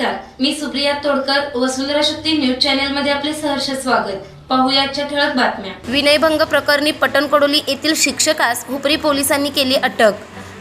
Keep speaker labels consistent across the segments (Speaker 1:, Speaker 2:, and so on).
Speaker 1: नमस्कार. मी Supriya Todkar Vasundhara Shakti news channel मध्ये आपले सहर्ष स्वागत. पाहुयाच्या ठळक बातम्या.
Speaker 2: विनयभंग प्रकरणी पटणकोडोली येथील शिक्षकास हुपरी पोलिसांनी केली अटक.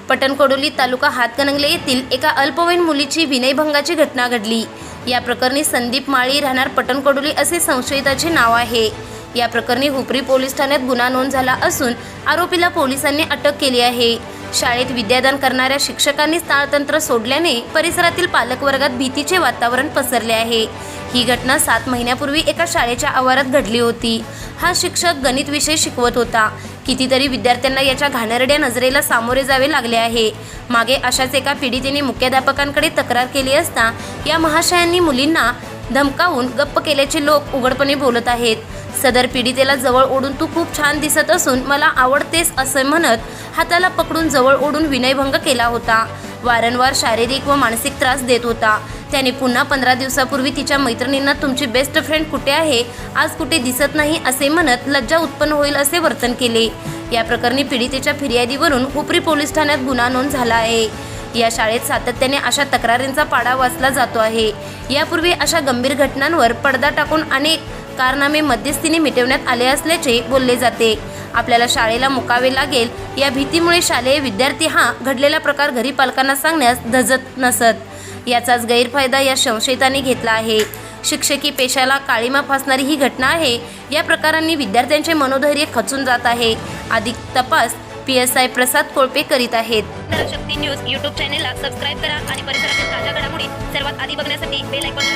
Speaker 2: पटणकोडोली तालुका हातकणंगले येथील एका अल्पवयीन मुलीची विनयभंगाची घटना घडली. या प्रकरणी संदीप माळी राहणार पटणकोडोली असे संशयिताचे नाव आहे. या प्रकरणी हुपरी पोलीस ठाण्यात गुन्हा नोंद झाला असून आरोपीला पोलिसांनी अटक केली आहे. शाळेत विद्यादान करणाऱ्या शिक्षकांनी ताळतंत्र सोडल्याने परिसरातील पालकवर्गात भीतीचे वातावरण पसरले आहे. ही घटना सात महिन्यापूर्वी एका शाळेच्या आवारात घडली होती. हा शिक्षक गणित विषय शिकवत होता. कितीतरी विद्यार्थ्यांना याच्या घाणेरड्या नजरेला सामोरे जावे लागले आहे. मागे अशाच एका पीडितेने मुख्याध्यापकांकडे तक्रार केली असता या महाशयांनी मुलींना धमकावून गप्प केल्याचे लोक उघडपणे बोलत आहेत. सदर पीडितेला जवळ ओढून तू खूप छान दिसत असून मला आवडतेस असं म्हणत हाताला पकडून जवळ ओढून विनयभंग केला होता. वारंवार शारीरिक व मानसिक त्रास देत होता. त्याने पुन्हा पंधरा दिवसापूर्वी तिच्या मैत्रिणींना तुमची बेस्ट फ्रेंड कुठे आहे? आज कुठे दिसत नाही? असे म्हणत लज्जा उत्पन्न होईल असे वर्तन केले. या प्रकरणी पीडितेच्या फिर्यादीवरून उपरी पोलीस ठाण्यात गुन्हा नोंद झाला आहे. या शाळेत सातत्याने अशा तक्रारींचा पाडा वाचला जातो आहे. यापूर्वी अशा गंभीर घटनांवर पडदा टाकून अनेक कारनामे मध्यस्थीने मिटवण्यात आले असल्याचे बोलले जाते. आपल्याला शाळेला मुकावे लागेल या भीतीमुळे शालेय विद्यार्थी हा घडलेला प्रकार घरी पालकांना सांगण्यास धजत नसत. याचाच गैरफायदा या संशयितांनी घेतला आहे. शिक्षकी पेशाला काळीमा फासणारी ही घटना आहे. या प्रकारांनी विद्यार्थ्यांचे मनोधैर्य खचून जात आहे. अधिक तपास P S I Prasad Kolpe करीत आहेत. शक्ती न्यूज यूट्यूब चॅनेलला सबस्क्राईब करा आणि परिसरातील ताज्या घडामोडी सर्वात आधी बघण्यासाठी बेल आयकॉन